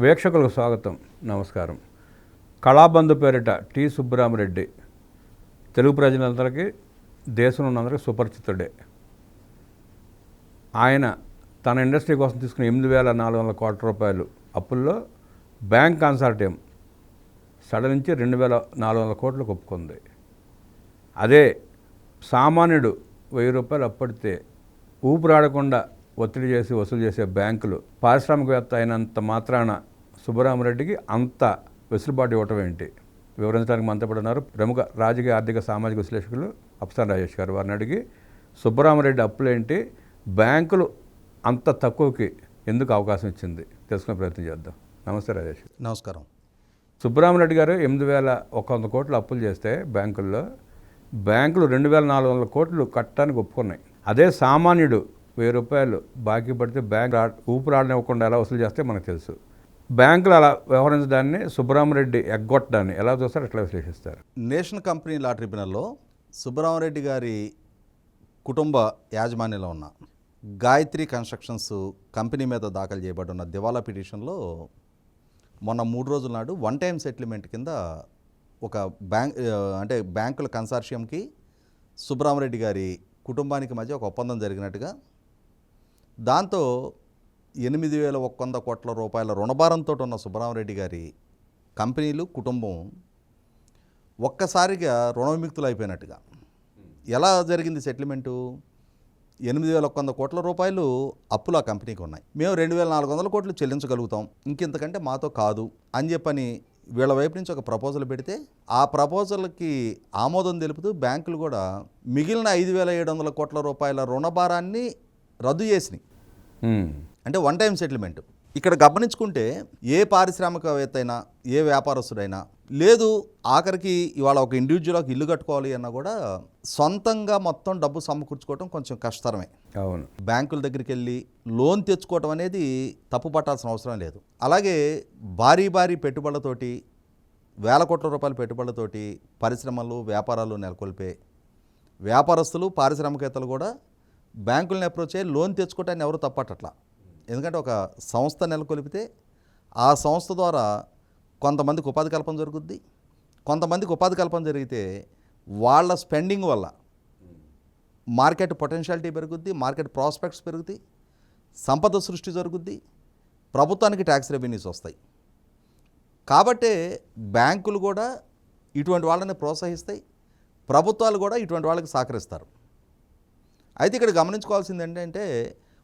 వీక్షకులకు స్వాగతం. నమస్కారం. కళాబంధు పేరిట టి సుబ్బరామరెడ్డి తెలుగు ప్రజలందరికీ దేశంలో ఉన్నందరికీ సుపరిచితుడే. ఆయన తన ఇండస్ట్రీ కోసం తీసుకున్న ఎనిమిది వేల నాలుగు వందల కోట్ల రూపాయలు అప్పుల్లో బ్యాంక్ కన్సార్టియం సడలించి రెండు వేల నాలుగు వందల కోట్లకు ఒప్పుకుంది. అదే సామాన్యుడు వెయ్యి రూపాయలు అప్పడితే ఊపిరాడకుండా ఒత్తిడి చేసి వసూలు చేసే బ్యాంకులు పారిశ్రామికవేత్త అయినంత మాత్రాన సుబ్బరామరెడ్డికి అంత వెసులుబాటు ఇవ్వటం ఏంటి? వివరించడానికి మనతో పాటు ఉన్నారు ప్రముఖ రాజకీయ ఆర్థిక సామాజిక విశ్లేషకులు అప్సాన్ రాజేష్ గారు. వారిని అడిగి సుబ్బరామరెడ్డి అప్పులేంటి? బ్యాంకులు అంత తక్కువకి ఎందుకు అవకాశం ఇచ్చింది? తెలుసుకునే ప్రయత్నం చేద్దాం. నమస్తే రాజేష్. నమస్కారం. సుబ్బరామరెడ్డి గారు ఎనిమిది వేల ఒక వంద కోట్లు అప్పులు చేస్తే బ్యాంకుల్లో బ్యాంకులు రెండు వేల నాలుగు వందల కోట్లు కట్టడానికి ఒప్పుకున్నాయి. అదే సామాన్యుడు వెయ్యి రూపాయలు బాకీ పడితే బ్యాంక్ ఊపిరాడనివ్వకుండా ఎలా వసూలు చేస్తే మనకు తెలుసు. బ్యాంకులు అలా వ్యవహరించడాన్ని సుబ్బరామరెడ్డి ఎగ్గొట్టడాన్ని ఎలా చూస్తారు? ఎట్లా విశ్లేషిస్తారు? నేషనల్ కంపెనీ లా ట్రిబ్యునల్లో సుబ్బరామరెడ్డి గారి కుటుంబ యాజమాన్యంలో ఉన్న గాయత్రి కన్స్ట్రక్షన్స్ కంపెనీ మీద దాఖలు చేయబడున్న దివాలా పిటిషన్లో మొన్న మూడు రోజుల నాడు వన్ టైం సెటిల్మెంట్ కింద ఒక బ్యాంక్ అంటే బ్యాంకుల కన్సార్షియంకి సుబ్బరామరెడ్డి గారి కుటుంబానికి మధ్య ఒక ఒప్పందం జరిగినట్టుగా దాంతో ఎనిమిది వేల ఒక్క వంద కోట్ల రూపాయల రుణభారంతో ఉన్న సుబ్బరామరెడ్డి గారి కంపెనీలు కుటుంబం ఒక్కసారిగా రుణవిముక్తులు అయిపోయినట్టుగా ఎలా జరిగింది సెటిల్మెంటు? ఎనిమిది వేల ఒక్క వంద కోట్ల రూపాయలు అప్పులు ఆ కంపెనీకి ఉన్నాయి. మేము రెండు వేల నాలుగు వందల కోట్లు చెల్లించగలుగుతాం. ఇంకెంతకంటే మాతో కాదు అని చెప్పని వీళ్ళ వైపు నుంచి ఒక ప్రపోజల్ పెడితే ఆ ప్రపోజల్కి ఆమోదం తెలుపుతూ బ్యాంకులు కూడా మిగిలిన ఐదు వేల ఏడు వందల కోట్ల రూపాయల రుణభారాన్ని రద్దు చేసినాయి. అంటే వన్ టైం సెటిల్మెంట్ ఇక్కడ గమనించుకుంటే ఏ పారిశ్రామికవేత్త అయినా ఏ వ్యాపారస్తుడైనా లేదు ఆఖరికి ఇవాళ ఒక ఇండివిజువల్కి ఇల్లు కట్టుకోవాలి అన్నా కూడా సొంతంగా మొత్తం డబ్బు సమకూర్చుకోవడం కొంచెం కష్టతరమే. అవును. బ్యాంకుల దగ్గరికి వెళ్ళి లోన్ తెచ్చుకోవటం అనేది తప్పు పట్టాల్సిన అవసరం లేదు. అలాగే భారీ భారీ పెట్టుబడులతోటి వేల కోట్ల రూపాయల పెట్టుబడులతోటి పరిశ్రమలు వ్యాపారాలు నెలకొల్పే వ్యాపారస్తులు పారిశ్రామికవేత్తలు కూడా బ్యాంకులను అప్రోచ్ అయ్యి లోన్ తెచ్చుకోవటాన్ని ఎవరు తప్పట్టట్లా ఎందుకంటే ఒక సంస్థ నెలకొల్పితే ఆ సంస్థ ద్వారా కొంతమందికి ఉపాధి కల్పన జరుగుద్ది. కొంతమందికి ఉపాధి కల్పన జరిగితే వాళ్ళ స్పెండింగ్ వల్ల మార్కెట్ పొటెన్షియాలిటీ పెరుగుద్ది మార్కెట్ ప్రాస్పెక్ట్స్ పెరుగుతాయి సంపద సృష్టి జరుగుద్ది ప్రభుత్వానికి ట్యాక్స్ రెవెన్యూస్ వస్తాయి. కాబట్టే బ్యాంకులు కూడా ఇటువంటి వాళ్ళని ప్రోత్సహిస్తాయి ప్రభుత్వాలు కూడా ఇటువంటి వాళ్ళకి సహకరిస్తారు. అయితే ఇక్కడ గమనించుకోవాల్సింది ఏంటంటే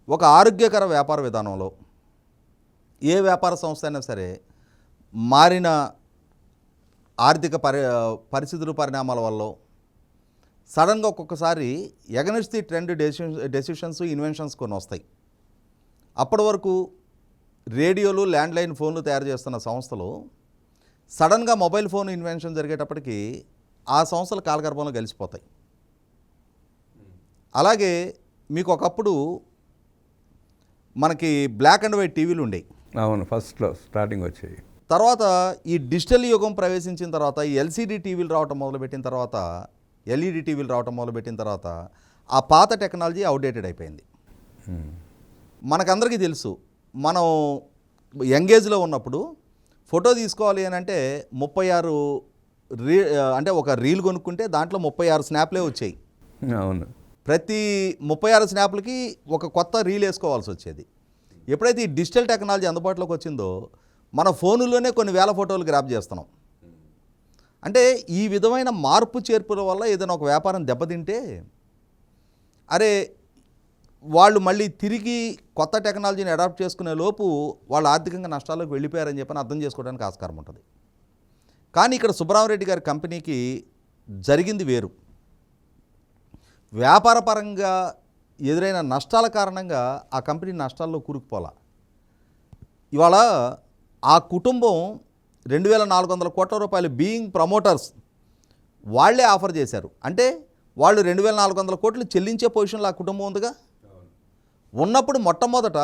ఒక ఆరోగ్యకర వ్యాపార విధానంలో ఏ వ్యాపార సంస్థ అయినా సరే మారిన ఆర్థిక పరి పరిస్థితులు పరిణామాల వల్ల సడన్గా ఒక్కొక్కసారి against the trend decision decisions inventions కొన్ని వస్తాయి. అప్పటి వరకు రేడియోలు ల్యాండ్లైన్ ఫోన్లు తయారు చేస్తున్న సంస్థలు సడన్గా మొబైల్ ఫోన్ ఇన్వెన్షన్ జరిగేటప్పటికి ఆ సంస్థలు కాలగర్భంలో కలిసిపోతాయి అలాగే మీకు ఒకప్పుడు మనకి బ్లాక్ అండ్ వైట్ టీవీలు ఉండేవి అవును ఫస్ట్లో స్టార్టింగ్ వచ్చాయి తర్వాత ఈ డిజిటల్ యుగం ప్రవేశించిన తర్వాత ఈ ఎల్సీడీ టీవీలు రావటం మొదలుపెట్టిన తర్వాత ఎల్ఈడి టీవీలు రావటం మొదలుపెట్టిన తర్వాత ఆ పాత టెక్నాలజీ అవుడేటెడ్ అయిపోయింది. ఉమ్, మనకందరికీ తెలుసు మనం యంగేజ్లో ఉన్నప్పుడు ఫోటో తీసుకోవాలి అని అంటే ముప్పై ఆరు రీ అంటే ఒక రీల్ కొనుక్కుంటే దాంట్లో ముప్పై ఆరు స్నాప్లే వచ్చాయి. అవును. ప్రతి ముప్పై ఆరు స్నాప్లకి ఒక కొత్త రీల్ వేసుకోవాల్సి వచ్చేది. ఎప్పుడైతే ఈ డిజిటల్ టెక్నాలజీ అందుబాటులోకి వచ్చిందో మన ఫోనులోనే కొన్ని వేల ఫోటోలు గ్రాప్ చేస్తున్నాం. అంటే ఈ విధమైన మార్పు చేర్పుల వల్ల ఏదైనా ఒక వ్యాపారం దెబ్బతింటే అరే వాళ్ళు మళ్ళీ తిరిగి కొత్త టెక్నాలజీని అడాప్ట్ చేసుకునే లోపు వాళ్ళు ఆర్థికంగా నష్టాల్లోకి వెళ్ళిపోయారని చెప్పని అర్థం చేసుకోవడానికి ఆస్కారం ఉంటుంది. కానీ ఇక్కడ సుబ్రహ్మరెడ్డి గారి కంపెనీకి జరిగింది వేరు. వ్యాపారపరంగా ఎదురైన నష్టాల కారణంగా ఆ కంపెనీ నష్టాల్లో కూరుకుపోలా. ఇవాళ ఆ కుటుంబం రెండు వేల నాలుగు వందల కోట్ల రూపాయలు బీయింగ్ ప్రమోటర్స్ వాళ్ళే ఆఫర్ చేశారు. అంటే వాళ్ళు రెండు వేల నాలుగు వందల కోట్లు చెల్లించే పొజిషన్లో ఆ కుటుంబం ఉందిగా? ఉన్నప్పుడు మొట్టమొదట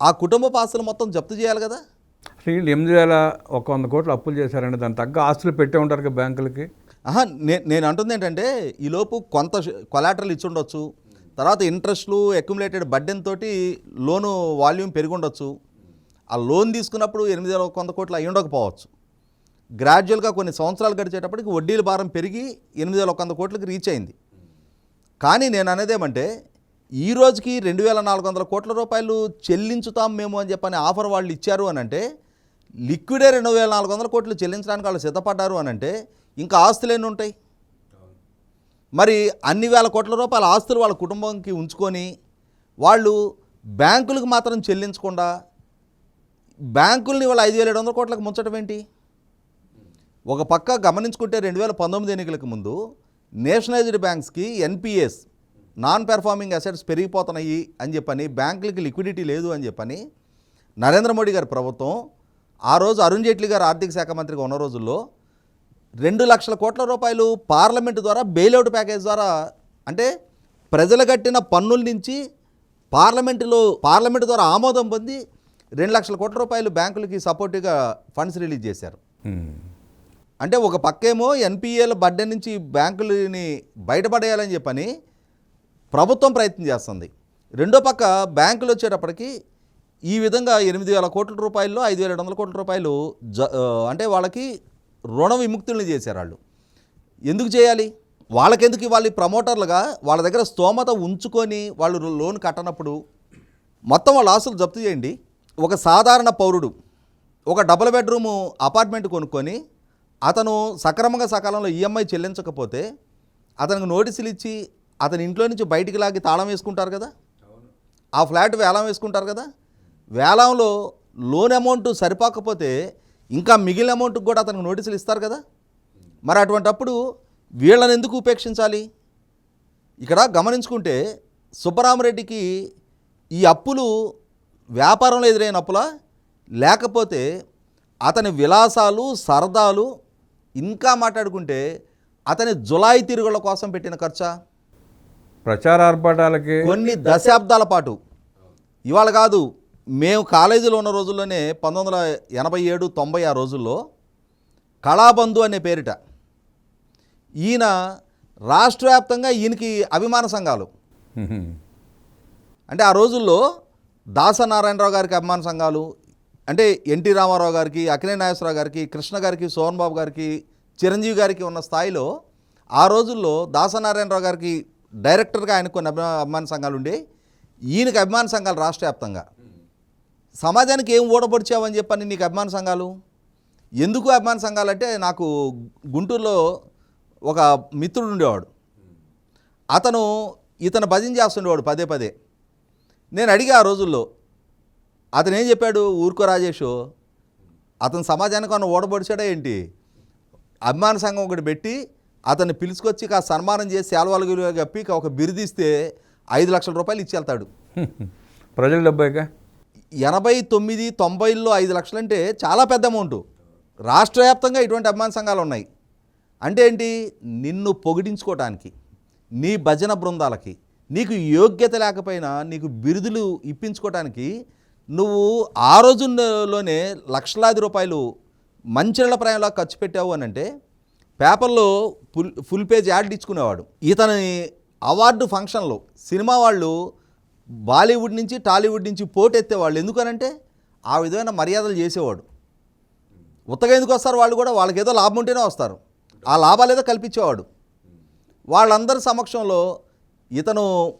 ఆ కుటుంబ పాస్తులు మొత్తం జప్తు చేయాలి కదా? వీళ్ళు ఎనిమిది వేల ఒక వంద కోట్లు అప్పులు చేశారంటే దాని తగ్గ ఆస్తులు పెట్టే ఉంటారు కదా బ్యాంకులకి. ఆహా నే- నేను అంటుంది ఏంటంటే ఈలోపు కొంత కొలాటరల్ ఇచ్చి ఉండొచ్చు తర్వాత ఇంట్రెస్ట్లు అక్యుములేటెడ్ బడ్డెన్ తోటి లోను వాల్యూమ్ పెరిగి ఉండొచ్చు ఆ లోన్ తీసుకున్నప్పుడు ఎనిమిది వేల వంద కోట్లు అయి ఉండకపోవచ్చు. గ్రాడ్యువల్గా కొన్ని సంవత్సరాలు గడిచేటప్పటికి వడ్డీల భారం పెరిగి ఎనిమిది వేల వంద కోట్లకి రీచ్ అయింది. కానీ నేను అనేది ఏమంటే ఈ రోజుకి రెండు వేల నాలుగు వందల కోట్ల రూపాయలు చెల్లించుతాం మేము అని చెప్పని ఆఫర్ వాళ్ళు ఇచ్చారు అని అంటే లిక్విడే రెండు వేల నాలుగు వందల కోట్లు చెల్లించడానికి వాళ్ళు సిద్ధపడ్డారు అని అంటే ఇంకా ఆస్తులు ఎన్ని ఉంటాయి? మరి అన్ని వేల కోట్ల రూపాయల ఆస్తులు వాళ్ళ కుటుంబంకి ఉంచుకొని వాళ్ళు బ్యాంకులకు మాత్రం చెల్లించకుండా బ్యాంకుల్ని వాళ్ళ ఐదు వేల ఏడు వందల కోట్లకు ముంచడం ఏంటి? ఒక పక్క గమనించుకుంటే రెండు వేల పంతొమ్మిది ఎన్నికలకు ముందు నేషనలైజ్డ్ బ్యాంక్స్కి ఎన్పిఎస్ నాన్ పెర్ఫార్మింగ్ అసెట్స్ పెరిగిపోతున్నాయి అని చెప్పని బ్యాంకులకి లిక్విడిటీ లేదు అని చెప్పని నరేంద్ర మోడీ గారి ప్రభుత్వం ఆ రోజు అరుణ్ జైట్లీ గారు ఆర్థిక శాఖ మంత్రిగా ఉన్న రోజుల్లో రెండు లక్షల కోట్ల రూపాయలు పార్లమెంటు ద్వారా బెయిల్అవుట్ ప్యాకేజ్ ద్వారా అంటే ప్రజలు కట్టిన పన్నుల నుంచి పార్లమెంటులో పార్లమెంటు ద్వారా ఆమోదం పొంది రెండు లక్షల కోట్ల రూపాయలు బ్యాంకులకి సపోర్టివ్గా ఫండ్స్ రిలీజ్ చేశారు ఉమ్. అంటే ఒక పక్కేమో ఎన్పిఏల బడ్డ నుంచి బ్యాంకులని బయటపడేయాలని చెప్పని ప్రభుత్వం ప్రయత్నం చేస్తుంది రెండో పక్క బ్యాంకులు వచ్చేటప్పటికి ఈ విధంగా ఎనిమిది వేల కోట్ల రూపాయల్లో ఐదు వేల ఏడు వందల కోట్ల రూపాయలు అంటే వాళ్ళకి రుణ విముక్తుల్ని చేశారు వాళ్ళు ఎందుకు చేయాలి? వాళ్ళకెందుకు ఇవ్వాలి? ప్రమోటర్లుగా వాళ్ళ దగ్గర స్తోమత ఉంచుకొని వాళ్ళు లోన్ కట్టనప్పుడు మొత్తం వాళ్ళ ఆస్తులు జప్తు చేయండి. ఒక సాధారణ పౌరుడు ఒక డబుల్ బెడ్రూమ్ అపార్ట్మెంట్ కొనుక్కొని అతను సక్రమంగా సకాలంలో ఈఎంఐ చెల్లించకపోతే అతనికి నోటీసులు ఇచ్చి అతని ఇంట్లో నుంచి బయటికి లాగి తాళం వేసుకుంటారు కదా? ఆ ఫ్లాట్ వేలం వేసుకుంటారు కదా? వేలంలో లోన్ అమౌంట్ సరిపోకపోతే ఇంకా మిగిలిన అమౌంట్కి కూడా అతనికి నోటీసులు ఇస్తారు కదా? మరి అటువంటప్పుడు వీళ్ళని ఎందుకు ఉపేక్షించాలి? ఇక్కడ గమనించుకుంటే సుబ్బరామరెడ్డికి ఈ అప్పులు వ్యాపారంలో ఎదురైన అప్పులా? లేకపోతే అతని విలాసాలు సరదాలు ఇంకా మాట్లాడుకుంటే అతని జులాయి తిరుగుళ్ళ కోసం పెట్టిన ఖర్చా? ప్రచార ఆర్భాటాలకి కొన్ని దశాబ్దాల పాటు. ఇవాళ కాదు మేము కాలేజీలో ఉన్న రోజుల్లోనే పంతొమ్మిది వందల ఎనభై ఏడు తొంభై ఆ రోజుల్లో కళాబంధు అనే పేరిట ఈయన రాష్ట్ర వ్యాప్తంగా ఈయనకి అభిమాన సంఘాలు. అంటే ఆ రోజుల్లో దాసనారాయణరావు గారికి అభిమాన సంఘాలు అంటే ఎన్టీ రామారావు గారికి అఖిలే నాగేశ్వరరావు గారికి కృష్ణ గారికి సోహన్ బాబు గారికి చిరంజీవి గారికి ఉన్న స్థాయిలో ఆ రోజుల్లో దాసనారాయణరావు గారికి డైరెక్టర్గా ఆయన కొన్ని అభిమాన సంఘాలు ఉండే. ఈయనకి అభిమాన సంఘాలు రాష్ట్ర వ్యాప్తంగా సమాజానికి ఏం ఓడబడిచావని చెప్పని నీకు అభిమాన సంఘాలు? ఎందుకు అభిమాన సంఘాలు అంటే నాకు గుంటూరులో ఒక మిత్రుడు ఉండేవాడు. అతను ఇతను భజన చేస్తుండేవాడు పదే పదే. నేను అడిగా ఆ రోజుల్లో అతను ఏం చెప్పాడు? ఊరుకో రాజేష్ అతను సమాజానికి అన్న ఓడబడిచాడా ఏంటి? అభిమాన సంఘం ఒకటి పెట్టి అతన్ని పిలుచుకొచ్చి కాస్త సన్మానం చేసి శాల్వాలు కప్పి ఒక బిరుదిస్తే ఐదు లక్షల రూపాయలు ఇచ్చి వెళ్తాడు ప్రజల డబ్బాయిగా ఎనభై తొమ్మిది తొంభైలో ఐదు లక్షలు అంటే చాలా పెద్ద అమౌంట్. రాష్ట్ర వ్యాప్తంగా ఇటువంటి అభిమాన సంఘాలు ఉన్నాయి. అంటే ఏంటి? నిన్ను పొగిడించుకోవటానికి నీ భజన బృందాలకి నీకు యోగ్యత లేకపోయినా నీకు బిరుదులు ఇప్పించుకోవటానికి నువ్వు ఆ రోజుల్లోనే లక్షలాది రూపాయలు మంచినీళ్ళ ప్రయాణంలో ఖర్చు పెట్టావు అని అంటే పేపర్లో ఫుల్ ఫుల్ పేజ్ యాడ్ ఇచ్చుకునేవాడు. ఇతని అవార్డు ఫంక్షన్లో సినిమా వాళ్ళు బాలీవుడ్ నుంచి టాలీవుడ్ నుంచి పోటెత్తేవాళ్ళు ఎందుకనంటే ఆ విధమైన మర్యాదలు చేసేవాడు. ఉత్తగా ఎందుకు వస్తారు వాళ్ళు కూడా? వాళ్ళకి ఏదో లాభం ఉంటేనే వస్తారు. ఆ లాభాలు ఏదో కల్పించేవాడు. వాళ్ళందరి సమక్షంలో ఇతను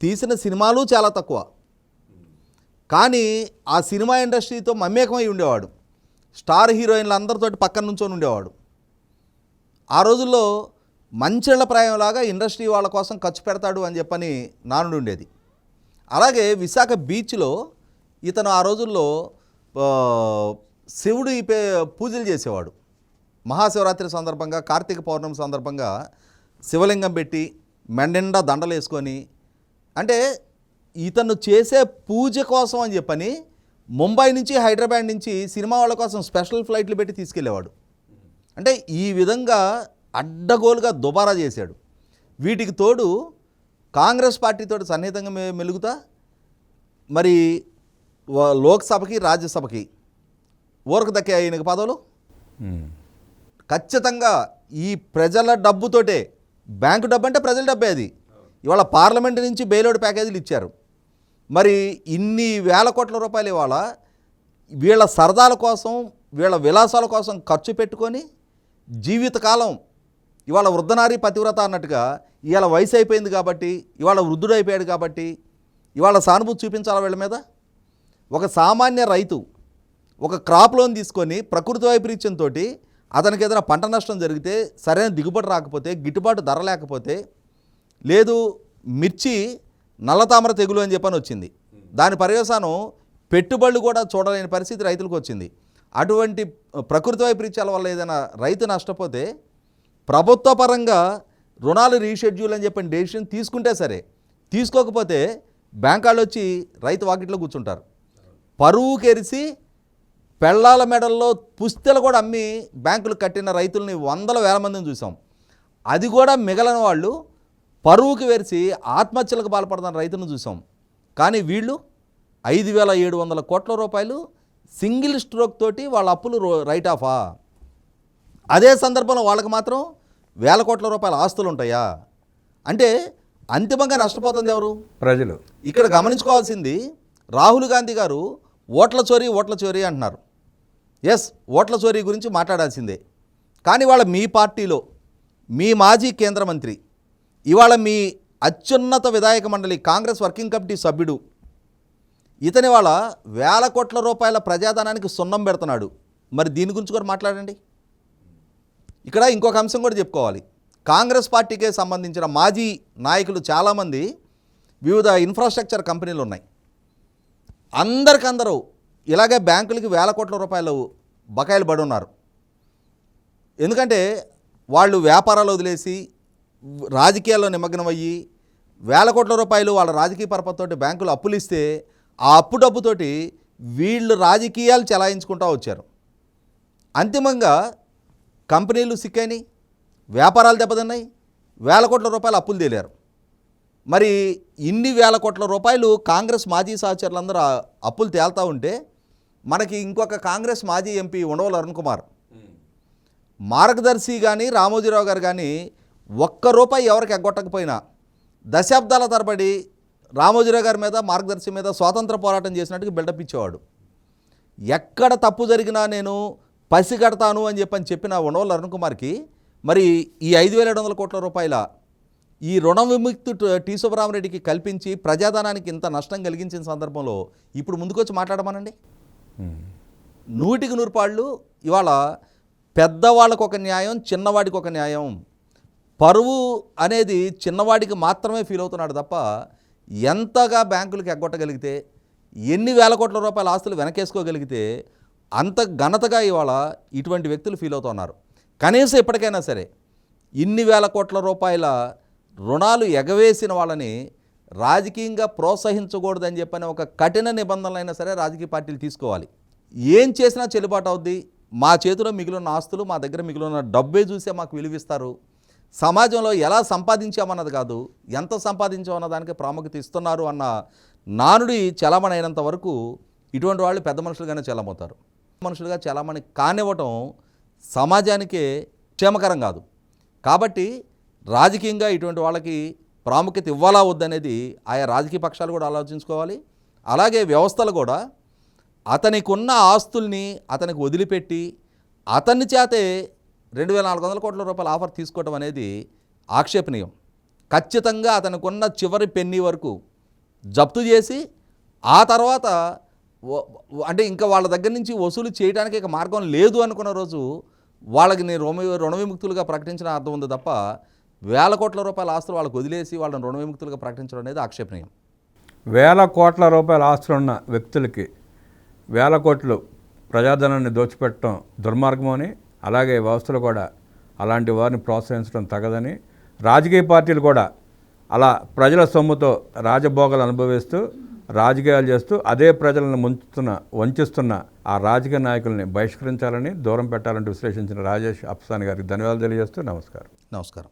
తీసిన సినిమాలు చాలా తక్కువ. కానీ ఆ సినిమా ఇండస్ట్రీతో మమేకమై ఉండేవాడు. స్టార్ హీరోయిన్లు అందరితోటి పక్కన నుంచొని ఉండేవాడు. ఆ రోజుల్లో మంచిళ్ళ ప్రాయంలాగా ఇండస్ట్రీ వాళ్ళ కోసం ఖర్చు పెడతాడు అని చెప్పని నానుడు ఉండేది అలాగే విశాఖ బీచ్లో ఇతను ఆ రోజుల్లో శివుడు ఈ పూజలు చేసేవాడు. మహాశివరాత్రి సందర్భంగా కార్తీక పౌర్ణమి సందర్భంగా శివలింగం పెట్టి మెండెండా దండలు వేసుకొని అంటే ఇతను చేసే పూజ కోసం అని చెప్పని ముంబై నుంచి హైదరాబాద్ నుంచి సినిమా వాళ్ళ కోసం స్పెషల్ ఫ్లైట్లు పెట్టి తీసుకెళ్ళేవాడు. అంటే ఈ విధంగా అడ్డగోలుగా దుబారా చేశాడు. వీటికి తోడు కాంగ్రెస్ పార్టీతో సన్నిహితంగా మె- మెలుగుతా? మరి లోక్సభకి రాజ్యసభకి ఊరకు దక్కే ఈయనకి పదవులు. ఖచ్చితంగా ఈ ప్రజల డబ్బుతోటే బ్యాంకు డబ్బు అంటే ప్రజల డబ్బే అది. ఇవాళ పార్లమెంట్ నుంచి బెయిలౌట్ ప్యాకేజీలు ఇచ్చారు. మరి ఇన్ని వేల కోట్ల రూపాయలు ఇవాళ వీళ్ళ సరదాల కోసం వీళ్ళ విలాసాల కోసం ఖర్చు పెట్టుకొని జీవితకాలం ఇవాళ వృద్ధనారి పతివ్రత అన్నట్టుగా ఇవాళ వయసు అయిపోయింది కాబట్టి ఇవాళ వృద్ధుడు అయిపోయాడు కాబట్టి ఇవాళ సానుభూతి చూపించాలా వీళ్ళ మీద? ఒక సామాన్య రైతు ఒక క్రాప్ లోన్ తీసుకొని ప్రకృతి వైపరీత్యంతో అతనికి ఏదైనా పంట నష్టం జరిగితే సరైన దిగుబడి రాకపోతే గిట్టుబాటు ధర లేకపోతే లేదు మిర్చి నల్లతామర తెగులు అని చెప్పని వచ్చింది. దాని పర్యవసానం పెట్టుబడులు కూడా చూడలేని పరిస్థితి రైతులకు వచ్చింది. అటువంటి ప్రకృతి వైపరీత్యాల వల్ల ఏదైనా రైతు నష్టపోతే ప్రభుత్వ పరంగా రుణాలు రీషెడ్యూల్ అని చెప్పిన డెసిషన్ తీసుకుంటే సరే తీసుకోకపోతే బ్యాంక్ వాళ్ళు వచ్చి రైతు వాకిట్లో కూర్చుంటారు. పరువు కెరిసి పెళ్ళాల మెడల్లో పుస్తెలు కూడా అమ్మి బ్యాంకులు కట్టిన రైతుల్ని వందల వేల మందిని చూసాం. అది కూడా మిగలని వాళ్ళు పరువుకి వెరిసి ఆత్మహత్యలకు పాల్పడుతున్న రైతులను చూసాం. కానీ వీళ్ళు ఐదు వేల ఏడు వందల కోట్ల రూపాయలు సింగిల్ స్ట్రోక్ తోటి వాళ్ళ అప్పులు రో- రైట్ ఆఫా? అదే సందర్భంలో వాళ్ళకి మాత్రం వేల కోట్ల రూపాయల ఆస్తులు ఉంటాయా? అంటే అంతిమంగా నష్టపోతుంది ఎవరు? ప్రజలు. ఇక్కడ గమనించుకోవాల్సింది రాహుల్ గాంధీ గారు ఓట్ల చోరీ ఓట్ల చోరీ అంటున్నారు. ఎస్ ఓట్ల చోరీ గురించి మాట్లాడాల్సిందే. కానీ వాళ్ళ మీ పార్టీలో మీ మాజీ కేంద్ర మంత్రి ఇవాళ మీ అత్యున్నత విధాయక మండలి కాంగ్రెస్ వర్కింగ్ కమిటీ సభ్యుడు ఇతని వాళ్ళ వేల కోట్ల రూపాయల ప్రజాధనానికి సున్నం పెడుతున్నాడు. మరి దీని గురించి కూడా మాట్లాడండి. ఇక్కడ ఇంకొక అంశం కూడా చెప్పుకోవాలి. కాంగ్రెస్ పార్టీకే సంబంధించిన మాజీ నాయకులు చాలామంది వివిధ ఇన్ఫ్రాస్ట్రక్చర్ కంపెనీలు ఉన్నాయి. అందరికందరూ ఇలాగే బ్యాంకులకి వేల కోట్ల రూపాయలు బకాయిలు పడి ఉన్నారు. ఎందుకంటే వాళ్ళు వ్యాపారాలు వదిలేసి రాజకీయాల్లో నిమగ్నమయ్యి వేల కోట్ల రూపాయలు వాళ్ళ రాజకీయ పరపతితోటి బ్యాంకులు అప్పులు ఇస్తే ఆ అప్పు డబ్బుతోటి వీళ్ళు రాజకీయాలు చెలాయించుకుంటూ వచ్చారు. అంతిమంగా కంపెనీలు సిక్కని వ్యాపారాలు దెబ్బతిన్నాయి వేల కోట్ల రూపాయలు అప్పులు తేలారు. మరి ఇన్ని వేల కోట్ల రూపాయలు కాంగ్రెస్ మాజీ సహచరులందరూ అప్పులు తేల్తా ఉంటే మనకి ఇంకొక కాంగ్రెస్ మాజీ ఎంపీ ఉండవల్ అరుణ్ కుమార్. మార్గదర్శి కానీ రామోజీరావు గారు కానీ ఒక్క రూపాయి ఎవరికి ఎగ్గొట్టకపోయినా దశాబ్దాల తరబడి రామోజీరావు గారి మీద మార్గదర్శి మీద స్వాతంత్ర పోరాటం చేసినట్టుగా బిల్డప్ ఇచ్చేవాడు. ఎక్కడ తప్పు జరిగినా నేను పసిగడతాను అని చెప్పని చెప్పిన ఉండవల్ అరుణ్ కుమార్కి మరి ఈ ఐదు వేల ఏడు వందల కోట్ల రూపాయల ఈ రుణ విముక్తి ట- సుబ్బరామరెడ్డికి కల్పించి ప్రజాధనానికి ఇంత నష్టం కలిగించిన సందర్భంలో ఇప్పుడు ముందుకొచ్చి మాట్లాడమనండి. నూటికి నూరు పాళ్ళు ఇవాళ పెద్దవాళ్ళకు ఒక న్యాయం చిన్నవాడికి ఒక న్యాయం. పరువు అనేది చిన్నవాడికి మాత్రమే ఫీల్ అవుతున్నాడు తప్ప ఎంతగా బ్యాంకులకు ఎగ్గొట్టగలిగితే ఎన్ని వేల కోట్ల రూపాయల ఆస్తులు వెనకేసుకోగలిగితే అంత ఘనతగా ఇవాళ ఇటువంటి వ్యక్తులు ఫీల్ అవుతున్నారు కనీసం ఇప్పటికైనా సరే ఇన్ని వేల కోట్ల రూపాయల రుణాలు ఎగవేసిన వాళ్ళని రాజకీయంగా ప్రోత్సహించకూడదని చెప్పని ఒక కఠిన నిబంధనలైనా సరే రాజకీయ పార్టీలు తీసుకోవాలి. ఏం చేసినా చెల్లుబాటు అవుద్ది. మా చేతిలో మిగిలిన ఆస్తులు మా దగ్గర మిగిలిన డబ్బే చూసే మాకు విలువిస్తారు. సమాజంలో ఎలా సంపాదించామన్నది కాదు ఎంత సంపాదించామన్న దానికి ప్రాముఖ్యత ఇస్తున్నారు అన్న నానుడి చలామణి అయినంత వరకు ఇటువంటి వాళ్ళు పెద్ద మనుషులుగానే చలమవుతారు మనుషులుగా చాలామంది కానివ్వటం సమాజానికే క్షేమకరం కాదు. కాబట్టి రాజకీయంగా ఇటువంటి వాళ్ళకి ప్రాముఖ్యత ఇవ్వాలా వద్దనేది ఆయా రాజకీయ పక్షాలు కూడా ఆలోచించుకోవాలి. అలాగే వ్యవస్థలు కూడా అతనికి ఉన్న ఆస్తుల్ని అతనికి వదిలిపెట్టి అతని చేతే రెండు వేల నాలుగు వందల కోట్ల రూపాయల ఆఫర్ తీసుకోవడం అనేది ఆక్షేపణీయం. ఖచ్చితంగా అతనికి ఉన్న చివరి పెన్నీ వరకు జప్తు చేసి ఆ తర్వాత అంటే ఇంకా వాళ్ళ దగ్గర నుంచి వసూలు చేయడానికి ఇక మార్గం లేదు అనుకున్న రోజు వాళ్ళకి నేను రుణ రుణ విముక్తులుగా ప్రకటించిన అర్థం ఉంది తప్ప వేల కోట్ల రూపాయల ఆస్తులు వాళ్ళకి వదిలేసి వాళ్ళని రుణ విముక్తులుగా ప్రకటించడం అనేది ఆక్షేపణీయం. వేల కోట్ల రూపాయల ఆస్తులు ఉన్న వ్యక్తులకి వేల కోట్లు ప్రజాధనాన్ని దోచిపెట్టడం దుర్మార్గమని అలాగే వ్యవస్థలు కూడా అలాంటి వారిని ప్రోత్సహించడం తగదని రాజకీయ పార్టీలు కూడా అలా ప్రజల సొమ్ముతో రాజభోగాలు అనుభవిస్తూ రాజకీయాలు చేస్తూ అదే ప్రజలను ముంచుతున్న వంచిస్తున్న ఆ రాజకీయ నాయకుల్ని బహిష్కరించాలని దూరం పెట్టాలని విశ్లేషించిన రాజేష్ అప్సాని గారికి ధన్యవాదాలు తెలియజేస్తూ నమస్కారం. నమస్కారం.